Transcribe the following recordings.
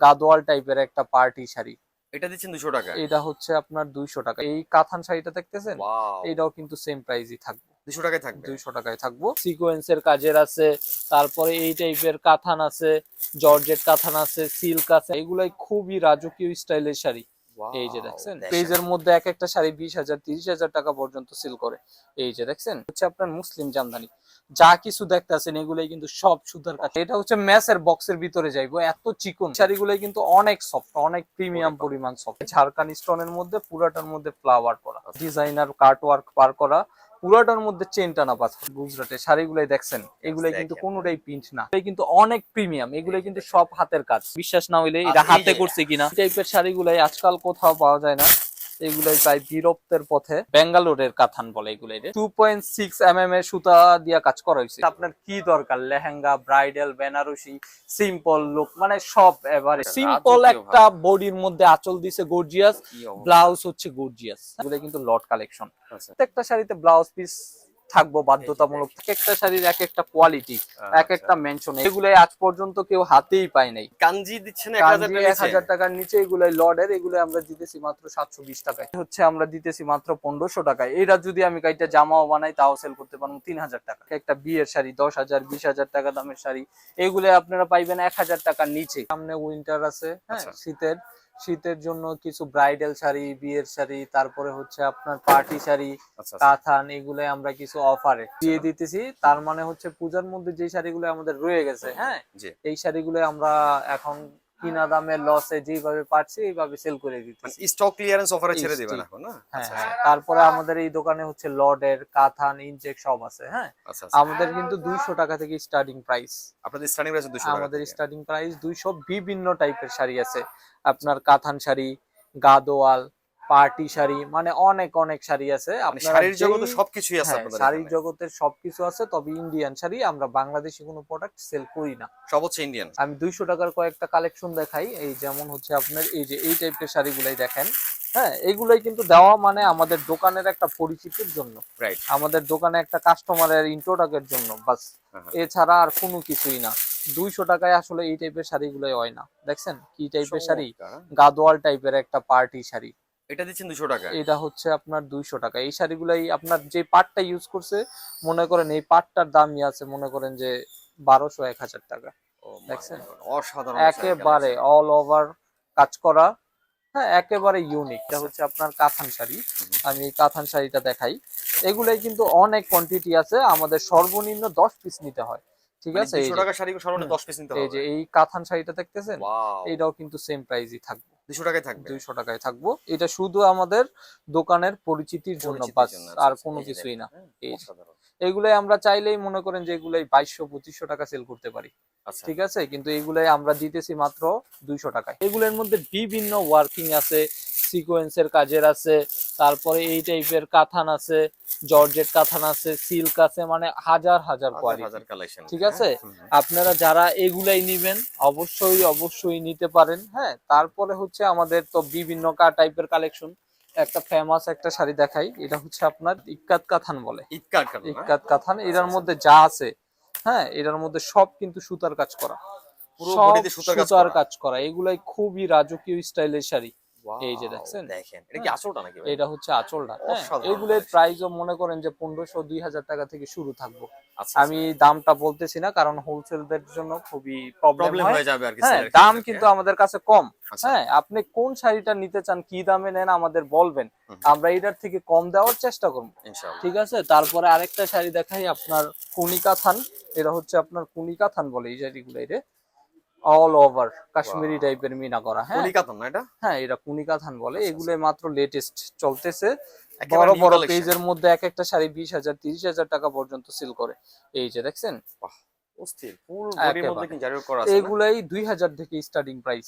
গাদোয়াল টাইপের একটা পার্টি শাড়ি। এটা দিচ্ছেন দুশো টাকা এটা হচ্ছে আপনার দুইশো টাকা। এই কাথান শাড়িটা দেখতেছেন? এটাও কিন্তু সেম প্রাইসই থাকবে। দুশো টাকায় থাকবে? দুইশো টাকায় থাকব। সিকোয়েন্সের কাজের আছে তারপরে এই টাইপের কাথান আছে জর্জেট কাথান আছে সিল্ক আছে এগুলাই খুবই রাজকীয় স্টাইলের শাড়ি। এই যে দেখছেন? পেজের মধ্যে এক একটা শাড়ি বিশ হাজার তিরিশ হাজার টাকা পর্যন্ত সেল করে। এই যে দেখছেন? হচ্ছে আপনার মুসলিম জামদানি। যা কিছু দেখতেছেন এগুলাই কিন্তু সব সুতার কাছে এটা হচ্ছে ম্যাসের বক্সের ভিতরে যাইবো এত চিকন। শাড়িগুলাই কিন্তু অনেক সফট অনেক প্রিমিয়াম পরিমাণ। সফট ঝাড়খান স্টোনের মধ্যে পুরাটার মধ্যে ফ্লাওয়ার করা ডিজাইনার কাট ওয়ার্ক পার করা পুরাটার মধ্যে চেন টানা পাচ্ছে গুজরাটে শাড়িগুলাই দেখছেন এগুলাই কিন্তু। কোনোটাই পিঞ্চ না। এগুলাই কিন্তু অনেক প্রিমিয়াম এগুলাই কিন্তু সব হাতের কাজ। বিশ্বাস না হইলে এটা হাতে করছে কিনা? টাইপের শাড়িগুলাই আজকাল কোথাও পাওয়া যায় না। এগুলাই প্রায় বিরক্তের পথে। বেঙ্গালোরের কাথান বলে এগুলাই two point six M M এর সুতা দিয়া কাজ করা হয়েছে। আপনার কি দরকার? Lehenga bridal Banarasi simple look মানে সব এবারে। সিম্পল একটা বডির মধ্যে আঁচল দিছে গর্জিয়াস ব্লাউজ হচ্ছে গর্জিয়াস এগুলো কিন্তু লট কালেকশন। প্রত্যেকটা শাড়িতে ব্লাউজ পিস থাকব বাধ্যতামূলক। এক একটা শাড়ির এক একটা কোয়ালিটি এক আচ্ছা। একটা মেনশন এগুলাই আজ পর্যন্ত কেউ হাতেই পায় নাই। কাঞ্জি দিচ্ছেন এক হাজার এক টাকার নিচে এগুলাই লর্ডের এগুলো আমরা দিতেছি মাত্র সাতশো বিশ টাকায়। হচ্ছে আমরা দিতেছি মাত্র পনেরোশো টাকায়। এটা যদি আমি কাইটা জামাও বানাই তাও সেল করতে পারব তিন হাজার টাকা। একটা বিয়ের শাড়ি দশ হাজার বিশ হাজার টাকা দামের শাড়ি এগুলো আপনারা পাইবেন এক হাজার টাকার নিচে। সামনে উইন্টার আছে হ্যাঁ আচ্ছা। শীতের। শীতের জন্য কিছু ব্রাইডাল শাড়ি বিয়ের শাড়ি তারপরে হচ্ছে আপনার পার্টি শাড়ি আচ্ছা কাথান এগুলো আমরা কিছু অফারে দিয়ে দিতেছি। তার মানে হচ্ছে পূজার মধ্যে যে শাড়িগুলো আমাদের রয়ে গেছে হ্যাঁ? এই শাড়িগুলো আমরা এখন কিনা দামে লসে যেভাবে পারছি এইভাবে সেল করে দিতে স্টক ক্লিয়ারেন্স অফারে ছেড়ে দিবেন এখন না? হ্যাঁ আচ্ছা হ্যাঁ। তারপরে আমাদের এই দোকানে হচ্ছে লডের কাথান ইনজেক সব আছে হ্যাঁ? আচ্ছা আচ্ছা। আমাদের কিন্তু দুইশো টাকা থেকে স্টার্টিং প্রাইস আপনাদের স্টার্টিং প্রাইস 200 টাকা আমাদের স্টার্টিং প্রাইস দুইশো বিভিন্ন টাইপের শাড়ি আছে। আপনার কাথান শাড়ি গাদোয়াল পার্টি শাড়ি মানে অনেক অনেক শাড়ি আছে। মানে শাড়ির জগতে সবকিছুই আছে হ্যাঁ, আপনাদের শাড়ির। জগতের সবকিছু আছে তবে ইন্ডিয়ান শাড়ি আমরা বাংলাদেশি কোনো প্রোডাক্ট সেল করি না। সব হচ্ছে ইন্ডিয়ান আমি দুইশো টাকার কয়েকটা কালেকশন দেখাই এই যেমন হচ্ছে আপনার এই যে এই টাইপের শাড়িগুলাই দেখেন। হ্যাঁ এগুলাই কিন্তু দেওয়া মানে আমাদের দোকানের একটা পরিচিতির জন্য। রাইট আমাদের দোকানে একটা কাস্টমারের ইন্ট্রোডাকের জন্য বাস। হ্যাঁ, এছাড়া আর কোনো কিছুই না। দুইশো টাকায় আসলে এই টাইপের শাড়িগুলোই হয় না। দেখছেন? কি টাইপের শাড়ি? গাদোয়াল টাইপের একটা পার্টি শাড়ি। এটা দিচ্ছেন 200 টাকা। এটা হচ্ছে আপনার দুইশো টাকা। এই শাড়িগুলাই আপনার যে পাটটা ইউজ করছে মনে করেন এই পাটটার দামই আছে মনে করেন যে বারোশো এক হাজার টাকা। দেখছেন? অসাধারণ একেবারে অল ওভার কাজ করা হ্যাঁ একেবারে ইউনিক এটা হচ্ছে আপনার কাথান শাড়ি। আমি এই কাথান শাড়িটা দেখাই। এগুলাই কিন্তু অনেক কোয়ান্টিটি আছে আমাদের সর্বনিম্ন দশ পিস নিতে হয়। ঠিক আছে? এই 200 টাকা শাড়ি সর্বনিম্ন 10 পিস নিতে এই যে এই কাথান শাড়িটা দেখতেছেন? এটাও কিন্তু সেম প্রাইসই থাকবে। 200 টাকায় থাকবে? দুইশো টাকায় থাকব। এটা শুধু আমাদের দোকানের পরিচিতির জন্য বাস আর আচ্ছা, কোনো কিছুই না। হ্যাঁ। এগুলাই আমরা চাইলেই মনে করেন যে এগুলাই বাইশশো পঁচিশশো টাকা সেল করতে পারি। আচ্ছা। ঠিক আছে? কিন্তু এগুলাই আমরা দিতেছি মাত্র দুইশো টাকায়। এগুলোর মধ্যে বিভিন্ন ওয়ার্কিং আছে। সিকোয়েন্সের কাজের আছে তারপরে এই টাইপের কাথান আছে জর্জেট কাথান আছে সিল্ক আছে মানে হাজার হাজার কোয়ালিটি কালেকশন ঠিক আছে? আপনারা যারা এগুলাই নিবেন অবশ্যই অবশ্যই নিতে পারেন হ্যাঁ? তারপরে হচ্ছে আমাদের তো বিভিন্ন কা টাইপের কালেকশন একটা ফেমাস একটা শাড়ি দেখাই এটা হচ্ছে আপনার ইক্কাত কাথান বলে। ইক্কাত কাথান এটার মধ্যে যা আছে হ্যাঁ? এটার মধ্যে সব কিন্তু সুতার কাজ করা। সুতার। কাজ করা। এগুলাই খুবই রাজকীয় স্টাইলের শাড়ি। এই যে দেখছেন? দেখেন এটা কি আসলটা নাকি এটা হচ্ছে আঁচলটা হ্যাঁ এগুলোর প্রাইসও মনে করেন যে পনেরোশো দুই হাজার টাকা থেকে শুরু থাকব। আচ্ছা আমি দামটা বলতেছি না কারণ হোলসেলদের জন্য খুবই প্রবলেম হয়ে। যাবে আর কি হ্যাঁ দাম কিন্তু আমাদের কাছে কম। আচ্ছা। হ্যাঁ আপনি কোন শাড়িটা নিতে চান কি দামে নেন আমাদের বলবেন। আমরা এটার থেকে কম দেওয়ার চেষ্টা করব। ঠিক আছে? তারপরে আরেকটা শাড়ি দেখাই আপনার কুনিকা থান এটা হচ্ছে আপনার কুনিকা থান বলে এই শাড়িগুলো এটা অল ওভার কাশ্মীরি টাইপের মিনা করা হ্যাঁ। না এটা? হ্যাঁ এটা কুনিকাথান বলে। আচ্ছা, এগুলো মাত্র লেটেস্ট চলতেছে। বড় বড়। পেজের মধ্যে এক একটা শাড়ি বিশ হাজার তিরিশ হাজার টাকা পর্যন্ত সেল করে। এই যে দেখছেন? এগুলাই দুই হাজার থেকে স্টার্টিং প্রাইস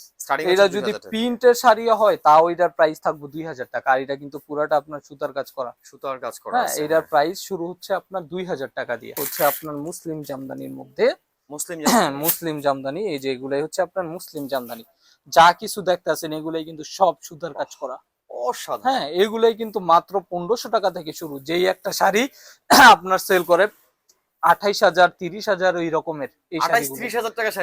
এটা যদি প্রিন্টের শাড়িও হয় তাও এটার প্রাইস থাকবে দুই হাজার টাকা। আর এটা কিন্তু পুরাটা আপনার সুতার কাজ করা। সুতার কাজ করা হ্যাঁ এটার প্রাইস শুরু হচ্ছে আপনার দুই হাজার টাকা দিয়ে। হচ্ছে আপনার মুসলিম জামদানির মধ্যে মুসলিম মুসলিম জামদানি এই যে এগুলাই হচ্ছে আপনার মুসলিম জামদানি। যা কিছু দেখতেছেন এগুলাই কিন্তু সব সুতার কাজ করা। অসাধারণ। হ্যাঁ এগুলাই কিন্তু মাত্র পনেরোশো টাকা থেকে শুরু। যেই একটা শাড়ি আপনার সেল করে আঠাইশ হাজার তিরিশ হাজার ওই রকমের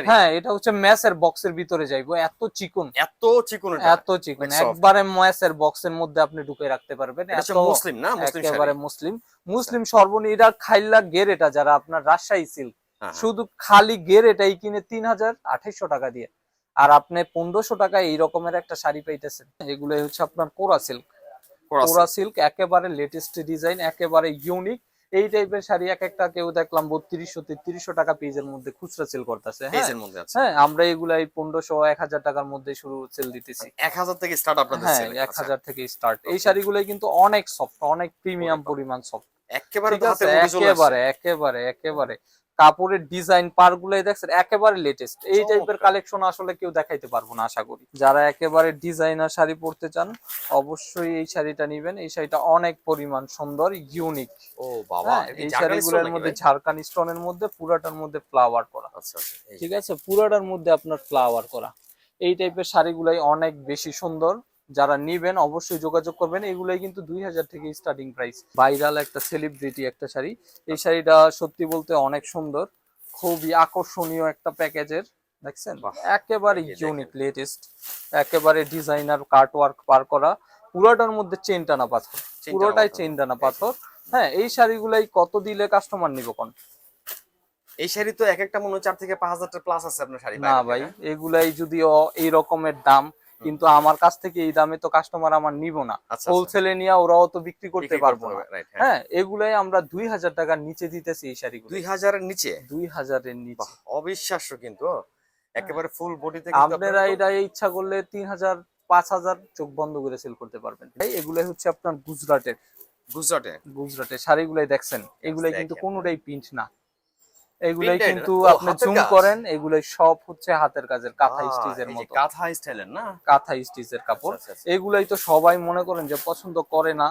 হ্যাঁ এটা হচ্ছে ম্যাসের বক্সের ভিতরে যাইবো। এত চিকন। এত চিকন এত চিকন. একবারে ম্যাসের বক্সের মধ্যে আপনি ঢুকে রাখতে পারবেন। মুসলিম না? মুসলিম একেবারে মুসলিম। মুসলিম সর্বনিরা খাইল্লা গের এটা যারা আপনার রাজশাহী সিল্ক। শুধু খালি গের এটাই কিনে তিন হাজার আঠাইশশো টাকা দিয়ে। আর আপনি পনেরোশো টাকায় এই রকমের একটা শাড়ি পাইতেছেন এগুলো হচ্ছে আপনার কোরা সিল্ক। কোরা সিল্ক। একেবারে লেটেস্ট ডিজাইন একেবারে ইউনিক এই টাইপের শাড়ি এক একটা কেউ দেখলাম বত্রিশশো তেত্রিশশো টাকা পিসের মধ্যে খুচরা সেল করতেছে হ্যাঁ। পেজের হ্যাঁ আমরা এগুলাই পনেরোশো এক হাজার টাকার মধ্যে শুরু সেল দিতেছি। এক হাজার থেকে স্টার্ট আপনাদের হ্যাঁ এক। হাজার থেকে স্টার্ট এই শাড়িগুলোই কিন্তু অনেক সফট অনেক প্রিমিয়াম পরিমাণ সফট একেবারে। একেবারে একেবারে একেবারে। কাপড়ের ডিজাইন পার গুলাই দেখছেন একেবারে লেটেস্ট এই টাইপের কালেকশন আসলে কেউ দেখাইতে পারব না আশা করি। যারা একেবারে ডিজাইনার শাড়ি পরতে চান অবশ্যই এই শাড়িটা নিবেন। এই শাড়িটা অনেক পরিমাণ সুন্দর ইউনিক ও বাবা হ্যাঁ, এই শাড়িগুলোর মধ্যে? ঝাড়খান স্টোনের মধ্যে পুরাটার মধ্যে ফ্লাওয়ার করা। আচ্ছা আচ্ছা। ঠিক আছে? পুরাটার মধ্যে আপনার ফ্লাওয়ার করা। এই টাইপের শাড়িগুলাই অনেক বেশি সুন্দর। যারা নিবেন অবশ্যই যোগাযোগ করবেন। এগুলাই কিন্তু দুই হাজার থেকে স্টার্টিং প্রাইস ভাইরাল একটা সেলিব্রিটি একটা শাড়ি। এই শাড়িটা সত্যি বলতে অনেক সুন্দর। খুবই আকর্ষণীয় একটা প্যাকেজের। দেখছেন? একেবারে ইউনিক লেটেস্ট একেবারে ডিজাইনার কাট ওয়ার্ক পার করা। পুরোটার মধ্যে চেন টানা পাথর পুরোটাই। চেন টানা পাথর। হ্যাঁ এই শাড়িগুলাই কত দিলে কাস্টমার নিব কোন? এই শাড়ি তো এক একটা মনে হয় চার থেকে পাঁচ হাজার প্লাস আছে আপনার শাড়ি না ভাই। এগুলাই যদিও এই রকমের দাম কিন্তু আমার কাছ থেকে এই দামে তো কাস্টমার আমার নিব না। আচ্ছা হোলসেলে নিয়ে ওরাও তো বিক্রি করতে পারব না। হ্যাঁ। হ্যাঁ এগুলাই আমরা দুই হাজার টাকার নিচে দিতেছি এই শাড়িগুলো। দুই হাজারের নিচে? দুই হাজারের নিচে। অবিশ্বাস্য কিন্তু। একেবারে ফুল বডিতে আপনারা এটা ইচ্ছা করলে তিন হাজার পাঁচ হাজার চোখ বন্ধ করে সেল করতে পারবেন। এগুলাই হচ্ছে আপনার গুজরাটের। গুজরাটে গুজরাটের শাড়িগুলাই দেখছেন? এগুলাই কিন্তু। কোনোটাই প্রিন্ট না। এগুলাই? কিন্তু আপনি জুম করেন এগুলাই সব হচ্ছে হাতের কাজের কাঁথা স্টিচের মতো। কাঁথা স্টাইলের না? কাঁথা স্টিচের কাপড়। আচ্ছা, আচ্ছা, এগুলাই তো সবাই মনে করেন যে পছন্দ করে না।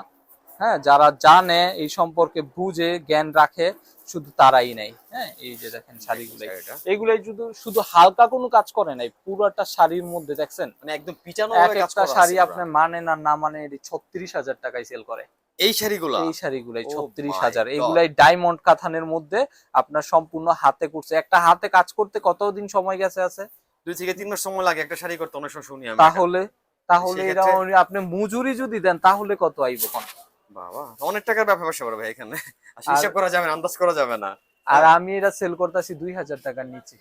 হ্যাঁ যারা জানে এই সম্পর্কে বুঝে জ্ঞান রাখে শুধু তারাই নাই হ্যাঁ এই যে দেখেন শাড়িগুলাই। শাড়িটা। এগুলাই শুধু শুধু হালকা কোনো কাজ করে নাই পুরোটা শাড়ির মধ্যে দেখছেন? মানে একদম পিটানো একটা শাড়ি আপনি মানে না না মানে ছত্রিশ হাজার টাকায় সেল করে। এই শাড়িগুলা? এই শাড়িগুলাই Oh ছত্রিশ হাজার. এগুলাই ডায়মন্ড কাথানের মধ্যে আপনার সম্পূর্ণ হাতে করছে। একটা হাতে কাজ করতে কতদিন সময় গেছে আছে? দুই থেকে তিন মাস সময় লাগে একটা শাড়ি করতে অনেক সময় শুনি আমি তাহলে তাহলে এরা আপনি মজুরি যদি দেন তাহলে কত আইব কোন বাবা অনেক টাকার ব্যাপার করে ভাই এখানে। হিসাব করা যাবে না আন্দাজ করা যাবে না। আর। আমি এটা সেল করতেছি দুই হাজার টাকার নিচে।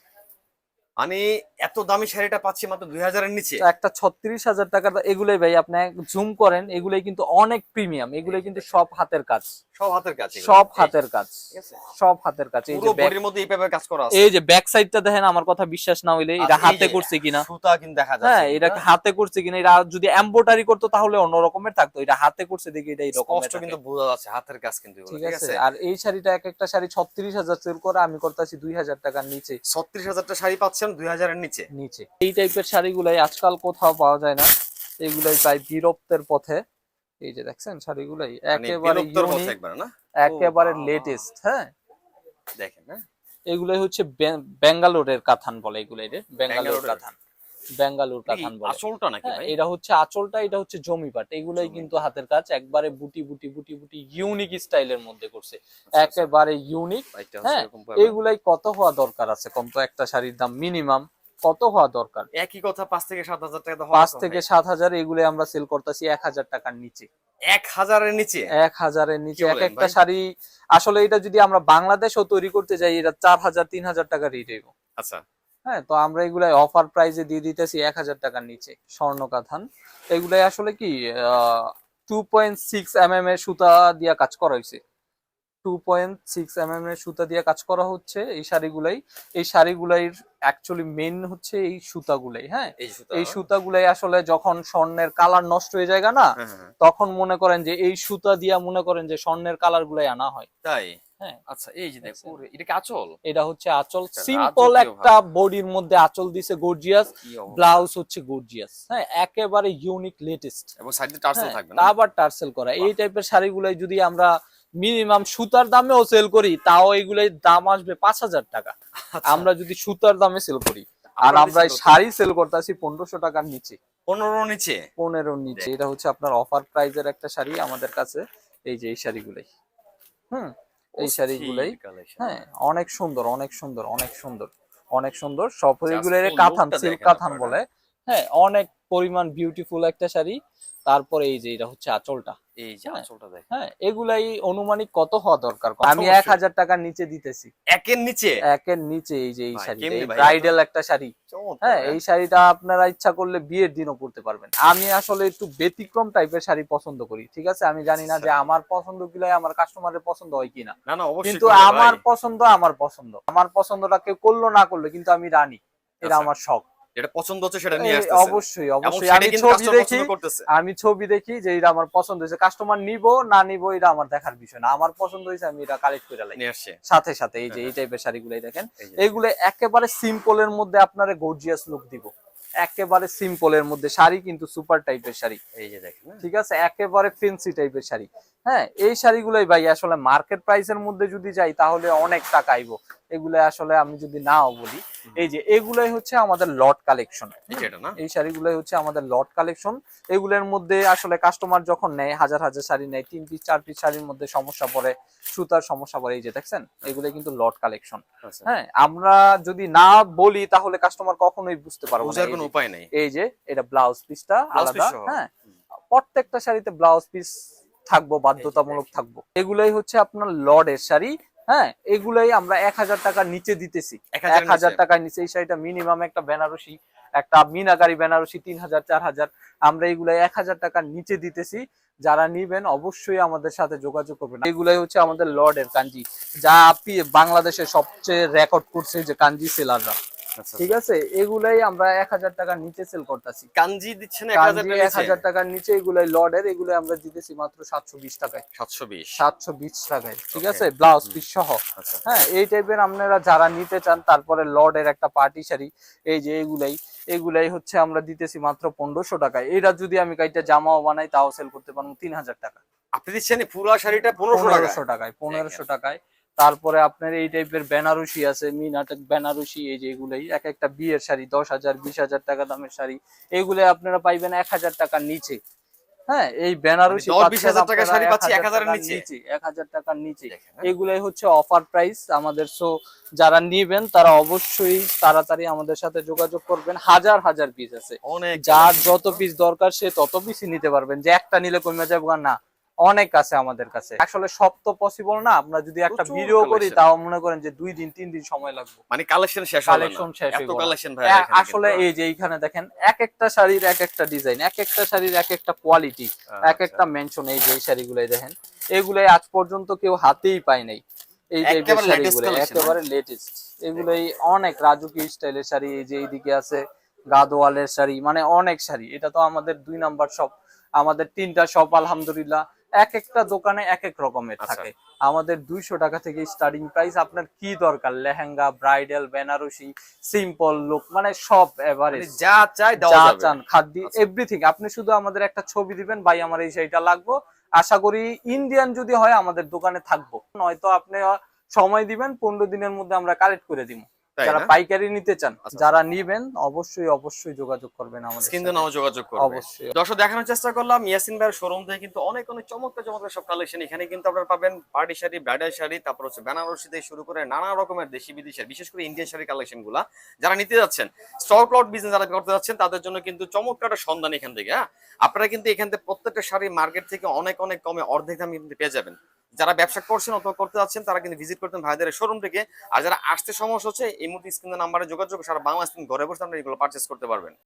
আমি এত দামি শাড়িটা পাচ্ছি মাত্র দুই হাজারের নিচে। একটা ছত্রিশ হাজার টাকার, এগুলোই ভাই, আপনি জুম করেন, এগুলোই কিন্তু অনেক প্রিমিয়াম এগুলোই কিন্তু সব হাতের কাজ। সব হাতের কাজ। সব হাতের কাজ? সব হাতের কাজ। এই যে বডির মধ্যে এই কাজ করা আছে। এই যে ব্যাক সাইডটা দেখেন আমার কথা বিশ্বাস না হইলে এটা হাতে করছে কিনা? সুতা কিন্তু দেখা যাচ্ছে হ্যাঁ এটা হাতে করছে কিনা এটা যদি করতো তাহলে অন্য রকমের থাকতো এটা হাতে করছে দেখি এটা এরকম কিন্তু বোঝা যাচ্ছে হাতের কাজ কিন্তু ঠিক আছে আর এই শাড়িটা এক একটা শাড়ি সেল করে আমি করতেছি দুই হাজার টাকার নিচে। ছত্রিশ হাজারটা শাড়ি পাচ্ছেন দুই হাজারের নিচে? নিচে। এই টাইপের শাড়িগুলাই আজকাল কোথাও পাওয়া যায় না এগুলাই প্রায় বিরক্তের পথে। এই যে দেখছেন শাড়িগুলাই মানে একেবারে ইউনিক একবার না? একেবারে লেটেস্ট হ্যাঁ? দেখেন হ্যাঁ? এগুলাই হচ্ছে বে- বেঙ্গালোরের কাথান বলে এগুলাই রে বেঙ্গালোর? কাথান বেঙ্গালোর এটা কাথান বলে। আসলটা নাকি হ্যাঁ, ভাই? এটা হচ্ছে আঁচলটা এটা হচ্ছে জমিপাট এগুলাই কিন্তু হাতের কাজ একবারে বুটি বুটি বুটি বুটি ইউনিক স্টাইলের মধ্যে করছে। আচ্ছা, একেবারে ইউনিক হ্যাঁ, এগুলাই কত হওয়া দরকার আছে? কম তো একটা শাড়ির দাম মিনিমাম কত হওয়া দরকার? একই কথা পাঁচ থেকে সাত হাজার টাকা পাঁচ থেকে সাত হাজার এগুলো আমরা সেল করতেছি এক হাজার টাকার নিচে। এক হাজারের নিচে? এক হাজারের নিচে এক একটা শাড়ি আসলে এটা যদি আমরা বাংলাদেশেও তৈরি করতে যাই এটা চার হাজার তিন হাজার টাকা রেট হইব আচ্ছা। হ্যাঁ তো আমরা এগুলাই অফার প্রাইসে দিয়ে দিতেছি এক হাজার টাকার নিচে স্বর্ণ কাথান এগুলাই আসলে কি two point six M M এর সুতা দিয়া কাজ করা হয়েছে two point six M M এর সুতা দিয়া কাজ করা হচ্ছে এই শাড়িগুলাই। এই শাড়িগুলাইর অ্যাকচুয়ালি মেন হচ্ছে এই সুতাগুলাই হ্যাঁ? এই সুতাগুলাই আসলে যখন স্বর্ণের কালার নষ্ট হয়ে যায় না হ্যাঁ, হ্যাঁ, তখন মনে করেন যে এই সুতা দিয়া মনে করেন যে স্বর্ণের কালার গুলাই আনা হয়। তাই? হ্যাঁ। আচ্ছা এই যে দেখো এটা কি আচল? এটা হচ্ছে আঁচল। সিম্পল একটা বডির মধ্যে আঁচল দিছে গর্জিয়াস ব্লাউজ হচ্ছে গর্জিয়াস হ্যাঁ? একেবারে ইউনিক লেটেস্ট এবং সাইডে টার্সেল থাকবে আবার টার্সেল করা। এই টাইপের শাড়িগুলাই যদি আমরা মিনিমাম সুতার দামেও সেল করি তাও এগুলাই দাম আসবে পাঁচ হাজার টাকা। আচ্ছা, আমরা যদি সুতার দামে সেল করি আর আমরা এই শাড়ি সেল করতে করতেছি পনেরোশো টাকার নিচে। পনেরো নিচে? পনেরো নিচে এটা হচ্ছে আপনার অফার প্রাইজের একটা শাড়ি আমাদের কাছে এই যে এই শাড়িগুলাই। হুম? এই শাড়িগুলাই হ্যাঁ অনেক সুন্দর অনেক সুন্দর অনেক সুন্দর অনেক সুন্দর। সব এগুলো কাথান সিল্ক কাথান বলে। হ্যাঁ অনেক পরিমাণ বিউটিফুল একটা শাড়ি। তারপরে এই যে এটা হচ্ছে আঁচলটা এই যে হ্যাঁ। আঁচলটা দেখেন। হ্যাঁ এগুলাই অনুমানিক কত হওয়া দরকার? আমি। এক হাজার টাকার নিচে দিতেছি। একের নিচে? একের নিচে এই যে এই শাড়ি ব্রাইডাল একটা শাড়ি। হ্যাঁ। এই শাড়িটা আপনারা ইচ্ছা করলে বিয়ের দিনও পরতে পারবেন। আমি আসলে একটু ব্যতিক্রম টাইপের শাড়ি পছন্দ করি ঠিক আছে? আমি জানি না যে আচ্ছা। আমার পছন্দ গুলাই আমার কাস্টমারের পছন্দ হয় কিনা। না না অবশ্যই কিন্তু আমার পছন্দ আমার পছন্দ। আমার পছন্দটা কেউ করল না করল কিন্তু আমি রানি। এটা আচ্ছা। আমার শখ। যেটা পছন্দ হচ্ছে সেটা নিয়ে আসতেছে। অবশ্যই অবশ্যই। আমি ছবি দেখি আমি ছবি দেখি যে এটা আমার পছন্দ হয়েছে। কাস্টমার নিব না নিব এটা আমার দেখার বিষয় না। আমার পছন্দ হয়েছে আমি এটা কালেক্ট করে লাই সাথে সাথে এই যে হ্যাঁ, এই টাইপের শাড়িগুলাই দেখেন। এইগুলো একেবারে সিম্পলের মধ্যে আপনার গর্জিয়াস লুক দিব। একেবারে সিম্পলের মধ্যে শাড়ি কিন্তু সুপার টাইপের শাড়ি। এই যে দেখেন হ্যাঁ। ঠিক আছে? একেবারে ফেন্সি টাইপের শাড়ি। হ্যাঁ এই শাড়িগুলোই ভাই আসলে মার্কেট প্রাইসের মধ্যে যদি যাই তাহলে অনেক টাকা আইবো। এগুলো আসলে আমি যদি নাও বলি এই যে এগুলাই হচ্ছে আমাদের লট কালেকশন এই শাড়িগুলোই হচ্ছে আমাদের লট কালেকশন এগুলোর মধ্যে আসলে কাস্টমার যখন নেয় হাজার হাজার শাড়ি নেয় তিন পিস চার পিস শাড়ির মধ্যে সমস্যা পড়ে সুতার সমস্যা পড়ে এই যে দেখছেন এগুলো কিন্তু লট কালেকশন আচ্ছা। হ্যাঁ আমরা যদি না বলি তাহলে কাস্টমার কখনোই বুঝতে পারব না কোনো উপায় নেই। এই যে এটা ব্লাউজ পিসটা আলাদা হ্যাঁ প্রত্যেকটা শাড়িতে ব্লাউজ পিস থাকব বাধ্যতামূলক থাকব। এগুলাই হচ্ছে আপনার লর্ডের শাড়ি হ্যাঁ? এগুলাই আমরা এক হাজার টাকার নিচে দিতেছি। এক হাজার টাকার নিচে। এই শাড়িটা মিনিমাম একটা বেনারসি একটা মিনাকারি বেনারসি তিন হাজার চার হাজার। আমরা এগুলাই এক হাজার টাকার নিচে দিতেছি। যারা নিবেন অবশ্যই আমাদের সাথে যোগাযোগ করবেন। এগুলাই হচ্ছে আমাদের লর্ডের কাঞ্জি যা আপনি বাংলাদেশে সবচেয়ে রেকর্ড করছে যে কাঞ্জি সেলাররা। ঠিক আছে? এগুলাই আমরা এক হাজার টাকার নিচে সেল করতেছি। কাঞ্জি দিচ্ছেন এক হাজার টাকার নিচে? এগুলাই লর্ডের এগুলো আমরা দিতেছি মাত্র সাতশো বিশ টাকায়। সাতশো বিশ। সাতশো বিশ টাকায় ঠিক আছে? ব্লাউজ পিস সহ। আচ্ছা হ্যাঁ এই টাইপের আপনারা যারা নিতে চান তারপরে লর্ডের একটা পার্টি শাড়ি এই যে এগুলাই এগুলাই হচ্ছে আমরা দিতেছি মাত্র পনেরোশো টাকায়। এটা যদি আমি কাইটা জামাও বানাই তাও সেল করতে পারব তিন হাজার টাকা। আপনি দিচ্ছেন পুরো শাড়িটা পনেরোশো টাকায়? পনেরোশো টাকায়। তারপরে আপনার এই টাইপের বেনারসি আছে মিনাটেক বেনারসি এই যে এগুলোই। এক একটা বিয়ের শাড়ি দশ হাজার বিশ হাজার টাকা দামের শাড়ি। এগুলো আপনারা পাইবেন এক হাজার টাকার নিচে। হ্যাঁ এই বেনারসি টাকার আপনারা শাড়ি পাচ্ছি 1000 এক নিচে। হাজার টাকার নিচে। হ্যাঁ। এগুলাই হচ্ছে অফার প্রাইস আমাদের সো যারা নিবেন তারা অবশ্যই তাড়াতাড়ি আমাদের সাথে যোগাযোগ করবেন। হাজার হাজার পিস আছে। যার যত পিস দরকার সে তত পিসই নিতে পারবেন। যে একটা নিলে কমে যাবে না। অনেক আছে আমাদের কাছে। আসলে সব তো পসিবল না আমরা যদি একটা ভিডিও করি তাও মনে করেন যে দুই দিন তিন দিন সময় লাগবে। মানে কালেকশন শেষ হবে কালেকশন শেষ এত কালেকশন ভাই আসলে এই যে এইখানে দেখেন এক একটা শাড়ির এক একটা ডিজাইন এক একটা শাড়ির এক একটা কোয়ালিটি আচ্ছা। এক একটা মেনশন এই যে এই শাড়িগুলাই দেখেন। এগুলাই আজ পর্যন্ত কেউ হাতেই পায় নাই। এই একেবারে শাড়িগুলো একেবারে লেটেস্ট এগুলাই অনেক রাজকীয় স্টাইলের শাড়ি এই যে এইদিকে আছে গাদোয়ালের শাড়ি মানে অনেক শাড়ি। এটা তো আমাদের দুই নাম্বার শপ আমাদের তিনটা শপ আলহামদুলিল্লাহ। এক একটা দোকানে এক এক রকমের আচ্ছা। থাকে। আমাদের দুইশো টাকা থেকে স্টার্টিং প্রাইস আপনার কি দরকার? Lehenga bridal Banarasi simple look মানে সব এভারেজ মানে যা চাই যা চান খাদ্য আচ্ছা। এভরিথিং আপনি শুধু আমাদের একটা ছবি দিবেন ভাই আমার এই শাড়িটা লাগবো। আশা করি ইন্ডিয়ান যদি হয় আমাদের দোকানে থাকব। নয়তো আপনি সময় দিবেন পনেরো দিনের মধ্যে আমরা কালেক্ট করে দিব। যারা পাইকারি নিতে চান আচ্ছা। যারা নিবেন অবশ্যই অবশ্যই যোগাযোগ করবেন আমাদের সাথে। নাও যোগাযোগ করবে। অবশ্যই। দর্শক দেখানোর চেষ্টা করলাম ইয়াসিন ভাইয়ের শোরুম থেকে কিন্তু অনেক অনেক চমৎকার চমৎকার সব কালেকশন এখানে কিন্তু আপনারা পাবেন পার্টি শাড়ি ব্রাইডাল শাড়ি তারপর হচ্ছে বেনারসি থেকে শুরু করে নানা রকমের দেশি বিদেশের বিশেষ করে ইন্ডিয়ান শাড়ি কালেকশনগুলা। যারা নিতে যাচ্ছেন স্টক প্লট বিজনেস যারা করতে যাচ্ছেন তাদের জন্য কিন্তু চমৎকার একটা সন্ধান এখান থেকে হ্যাঁ? আপনারা কিন্তু এখান থেকে প্রত্যেকটা শাড়ি মার্কেট থেকে অনেক অনেক কমে অর্ধেক দামে কিন্তু পেয়ে যাবেন। যারা ব্যবসা করছেন অথবা করতে যাচ্ছেন, তারা কিন্তু ভিজিট করতেন ভাইদের শোরুম থেকে। আর যারা আসতে সমস্যা হচ্ছে, এই মুহূর্তে স্ক্রিনের নাম্বারে যোগাযোগ সারা বাংলাদেশ ঘরে বসে আপনারা এগুলো পারচেস করতে পারবেন।